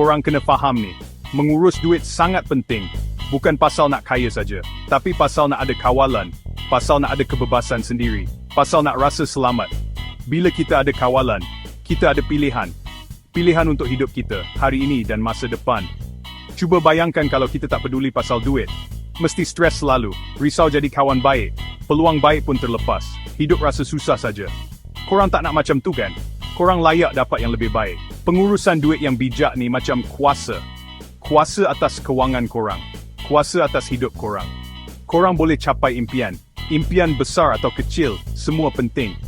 Korang kena faham ni, mengurus duit sangat penting. Bukan pasal nak kaya saja, tapi pasal nak ada kawalan, pasal nak ada kebebasan sendiri, pasal nak rasa selamat. Bila kita ada kawalan, kita ada pilihan. Pilihan untuk hidup kita, hari ini dan masa depan. Cuba bayangkan kalau kita tak peduli pasal duit. Mesti stres selalu, risau jadi kawan baik, peluang baik pun terlepas, hidup rasa susah saja. Korang tak nak macam tu kan? Korang layak dapat yang lebih baik. Pengurusan duit yang bijak ni macam kuasa. Kuasa atas kewangan korang. Kuasa atas hidup korang. Korang boleh capai impian. Impian besar atau kecil, semua penting.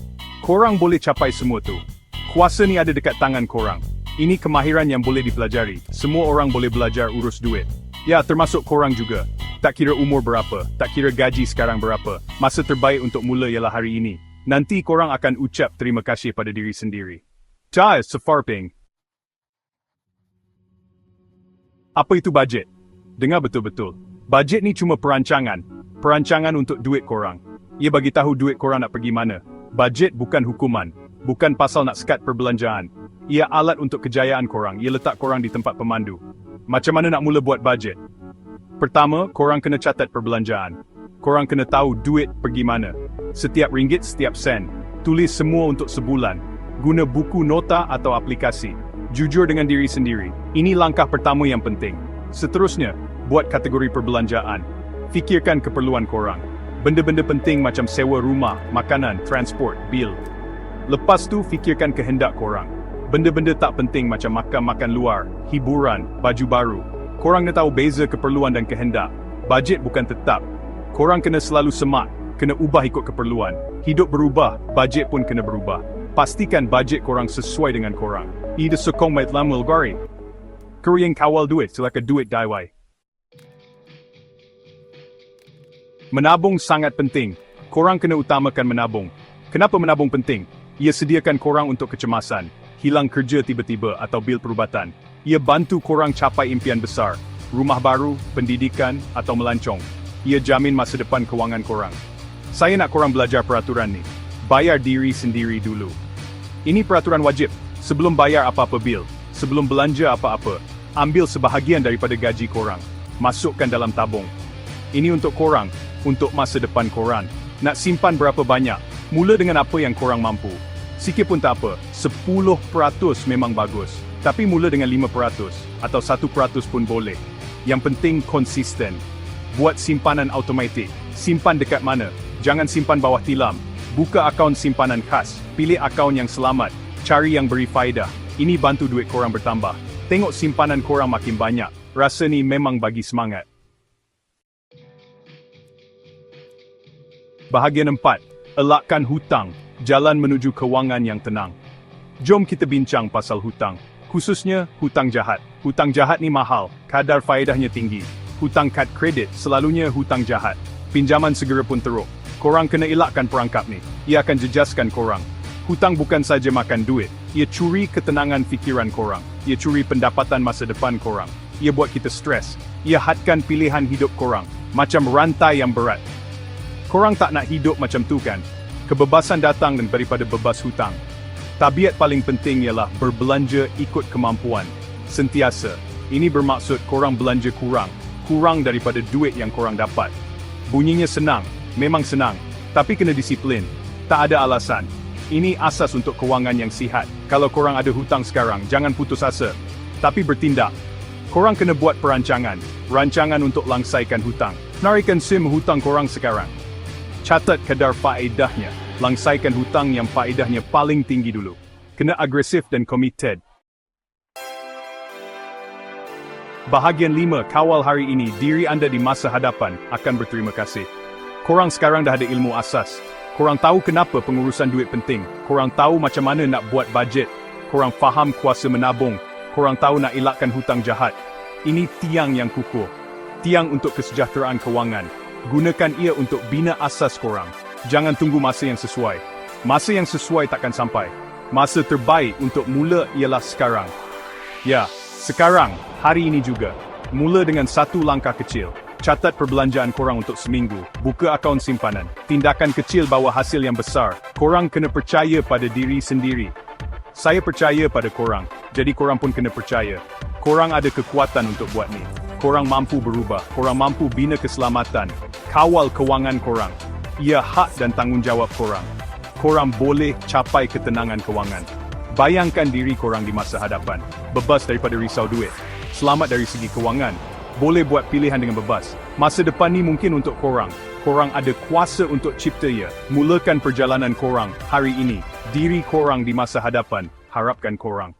Korang boleh capai semua tu. Kuasa ni ada dekat tangan korang. Ini kemahiran yang boleh dipelajari. Semua orang boleh belajar urus duit. Ya, termasuk korang juga. Tak kira umur berapa, tak kira gaji sekarang berapa. Masa terbaik untuk mula ialah hari ini. Nanti korang akan ucap terima kasih pada diri sendiri. Cah, sefarping. Apa itu bajet? Dengar betul-betul. Bajet ni cuma perancangan. Perancangan untuk duit korang. Ia bagi tahu duit korang nak pergi mana. Bajet bukan hukuman. Bukan pasal nak sekat perbelanjaan. Ia alat untuk kejayaan korang. Ia letak korang di tempat pemandu. Macam mana nak mula buat bajet? Pertama, korang kena catat perbelanjaan. Korang kena tahu duit pergi mana. Setiap ringgit, setiap sen. Tulis semua untuk sebulan. Guna buku nota atau aplikasi. Jujur dengan diri sendiri. Ini langkah pertama yang penting. Seterusnya, buat kategori perbelanjaan. Fikirkan keperluan korang. Benda-benda penting macam sewa rumah, makanan, transport, bil. Lepas tu, fikirkan kehendak korang. Benda-benda tak penting macam makan-makan luar, hiburan, baju baru. Korang kena tahu beza keperluan dan kehendak. Bajet bukan tetap. Korang kena selalu semak, kena ubah ikut keperluan. Hidup berubah, bajet pun kena berubah. Pastikan bajet korang sesuai dengan korang. Ida sokong mait lam wilgari. Yang kawal duit, sila ka duit daiwai. Menabung sangat penting. Korang kena utamakan menabung. Kenapa menabung penting? Ia sediakan korang untuk kecemasan, hilang kerja tiba-tiba atau bil perubatan. Ia bantu korang capai impian besar, rumah baru, pendidikan, atau melancong. Ia jamin masa depan kewangan korang. Saya nak korang belajar peraturan ni. Bayar diri sendiri dulu. Ini peraturan wajib. Sebelum bayar apa-apa bil, sebelum belanja apa-apa, ambil sebahagian daripada gaji korang. Masukkan dalam tabung. Ini untuk korang, untuk masa depan korang. Nak simpan berapa banyak? Mula dengan apa yang korang mampu. Sikit pun tak apa, 10% memang bagus. Tapi mula dengan 5% atau 1% pun boleh. Yang penting konsisten. Buat simpanan automatik. Simpan dekat mana? Jangan simpan bawah tilam. Buka akaun simpanan khas. Pilih akaun yang selamat. Cari yang beri faedah. Ini bantu duit korang bertambah. Tengok simpanan korang makin banyak. Rasa ni memang bagi semangat. Bahagian 4. Elakkan hutang. Jalan menuju kewangan yang tenang. Jom kita bincang pasal hutang. Khususnya, hutang jahat. Hutang jahat ni mahal, kadar faedahnya tinggi. Hutang kad kredit selalunya hutang jahat. Pinjaman segera pun teruk. Korang kena elakkan perangkap ni. Ia akan jejaskan korang. Hutang bukan saja makan duit. Ia curi ketenangan fikiran korang. Ia curi pendapatan masa depan korang. Ia buat kita stres. Ia hadkan pilihan hidup korang. Macam rantai yang berat. Korang tak nak hidup macam tu kan? Kebebasan datang daripada bebas hutang. Tabiat paling penting ialah berbelanja ikut kemampuan. Sentiasa. Ini bermaksud korang belanja kurang. Kurang daripada duit yang korang dapat. Bunyinya senang. Memang senang. Tapi kena disiplin. Tak ada alasan. Ini asas untuk kewangan yang sihat. Kalau korang ada hutang sekarang, jangan putus asa. Tapi bertindak. Korang kena buat perancangan. Rancangan untuk langsaikan hutang. Narikan SIM hutang korang sekarang. Catat kadar faedahnya. Langsaikan hutang yang faedahnya paling tinggi dulu. Kena agresif dan committed. Bahagian 5, kawal hari ini, diri anda di masa hadapan akan berterima kasih. Korang sekarang dah ada ilmu asas. Korang tahu kenapa pengurusan duit penting. Korang tahu macam mana nak buat bajet. Korang faham kuasa menabung. Korang tahu nak elakkan hutang jahat. Ini tiang yang kukuh. Tiang untuk kesejahteraan kewangan. Gunakan ia untuk bina asas korang. Jangan tunggu masa yang sesuai. Masa yang sesuai takkan sampai. Masa terbaik untuk mula ialah sekarang. Ya, sekarang, hari ini juga. Mula dengan satu langkah kecil. Catat perbelanjaan korang untuk seminggu. Buka akaun simpanan. Tindakan kecil bawa hasil yang besar. Korang kena percaya pada diri sendiri. Saya percaya pada korang, jadi korang pun kena percaya. Korang ada kekuatan untuk buat ni. Korang mampu berubah, korang mampu bina keselamatan. Kawal kewangan korang. Ia hak dan tanggungjawab korang. Korang boleh capai ketenangan kewangan. Bayangkan diri korang di masa hadapan. Bebas daripada risau duit. Selamat dari segi kewangan. Boleh buat pilihan dengan bebas. Masa depan ni mungkin untuk korang. Korang ada kuasa untuk cipta ia. Mulakan perjalanan korang hari ini. Diri korang di masa hadapan. Harapkan korang.